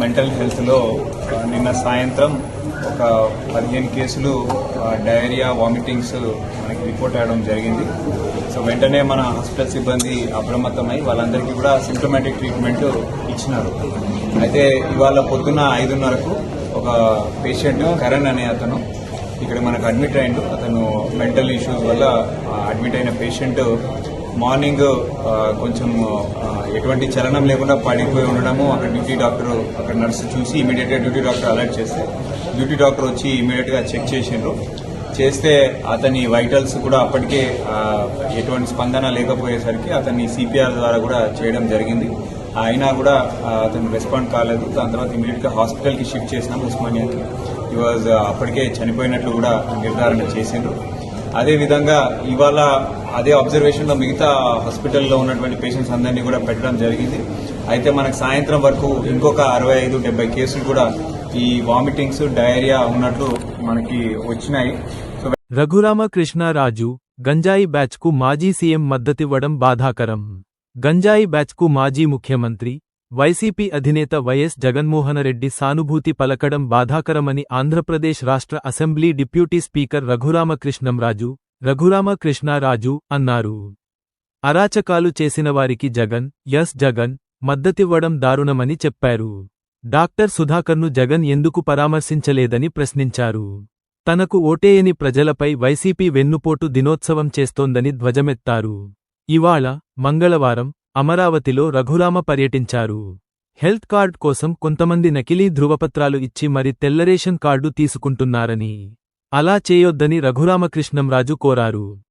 Mental హెల్త్లో నిన్న సాయంత్రం ఒక పదిహేను కేసులు డయేరియా వామిటింగ్స్ మనకి రిపోర్ట్ అవ్వడం జరిగింది. సో వెంటనే మన హాస్పిటల్ సిబ్బంది అప్రమత్తమై వాళ్ళందరికీ కూడా సిమ్టమాటిక్ ట్రీట్మెంట్ ఇచ్చినారు. అయితే ఇవాళ పొద్దున్న ఐదున్నరకు ఒక పేషెంట్ కరణ్ అనే అతను ఇక్కడ మనకు అడ్మిట్ అయిండు అతను మెంటల్ ఇష్యూస్ వల్ల అడ్మిట్ అయిన పేషెంట్ మార్నింగ్ కొంచెం ఎటువంటి చలనం లేకుండా పడిపోయి ఉండడము అక్కడ డ్యూటీ డాక్టర్ అక్కడ నర్సు చూసి ఇమీడియట్గా డ్యూటీ డాక్టర్ అలర్ట్ చేస్తే డ్యూటీ డాక్టర్ వచ్చి ఇమీడియట్గా చెక్ చేసిండ్రు. చేస్తే అతని వైటల్స్ కూడా అప్పటికే ఎటువంటి స్పందన లేకపోయేసరికి అతన్ని సిపిఆర్ ద్వారా కూడా చేయడం జరిగింది. అయినా కూడా అతను రెస్పాండ్ కాలేదు. దాని తర్వాత ఇమీడియట్గా హాస్పిటల్కి షిఫ్ట్ చేసినాం ఉస్మానియాకి. ఈ వాజ్ అప్పటికే చనిపోయినట్లు కూడా నిర్ధారణ చేసిండ్రు. అదే విధంగా ఇవాళ అదే అబ్జర్వేషన్లో మిగతా హాస్పిటల్లో ఉన్నటువంటి పేషెంట్స్ అందరినీ కూడా పెట్టడం జరిగింది. అయితే మనకు సాయంత్రం వరకు ఇంకొక అరవై ఐదు డెబ్బై కేసులు కూడా ఈ వామిటింగ్స్ డయేరియా ఉన్నట్లు మనకి వచ్చినాయి. సో రఘురామకృష్ణరాజు గంజాయి బ్యాచ్కు మాజీ సీఎం మద్దతివ్వడం బాధాకరం. గంజాయి బ్యాచ్కు మాజీ ముఖ్యమంత్రి వైసీపీ అధినేత వైఎస్ జగన్మోహనరెడ్డి సానుభూతి పలకడం బాధాకరమని ఆంధ్రప్రదేశ్ రాష్ట్ర assembly deputy speaker Raghuramakrishnamraju Raghuramakrishnaraju అన్నారు. అరాచకాలు చేసినవారికి జగన్ ఎస్ జగన్ మద్దతివ్వడం దారుణమని చెప్పారు. డాక్టర్ సుధాకర్ను జగన్ ఎందుకు పరామర్శించలేదని ప్రశ్నించారు. తనకు ఓటేయని ప్రజలపై వైసీపీ వెన్నుపోటు దినోత్సవం చేస్తోందని ధ్వజమెత్తారు. ఇవాళ మంగళవారం అమరావతిలో రఘురామ పర్యటించారు. హెల్త్ కార్డ్ కోసం కొంతమంది నకిలీ ధృవపత్రాలు ఇచ్చి మరి తెల్లరేషన్ కార్డు తీసుకుంటున్నారని. అలా చేయొద్దని రఘురామకృష్ణంరాజు కోరారు.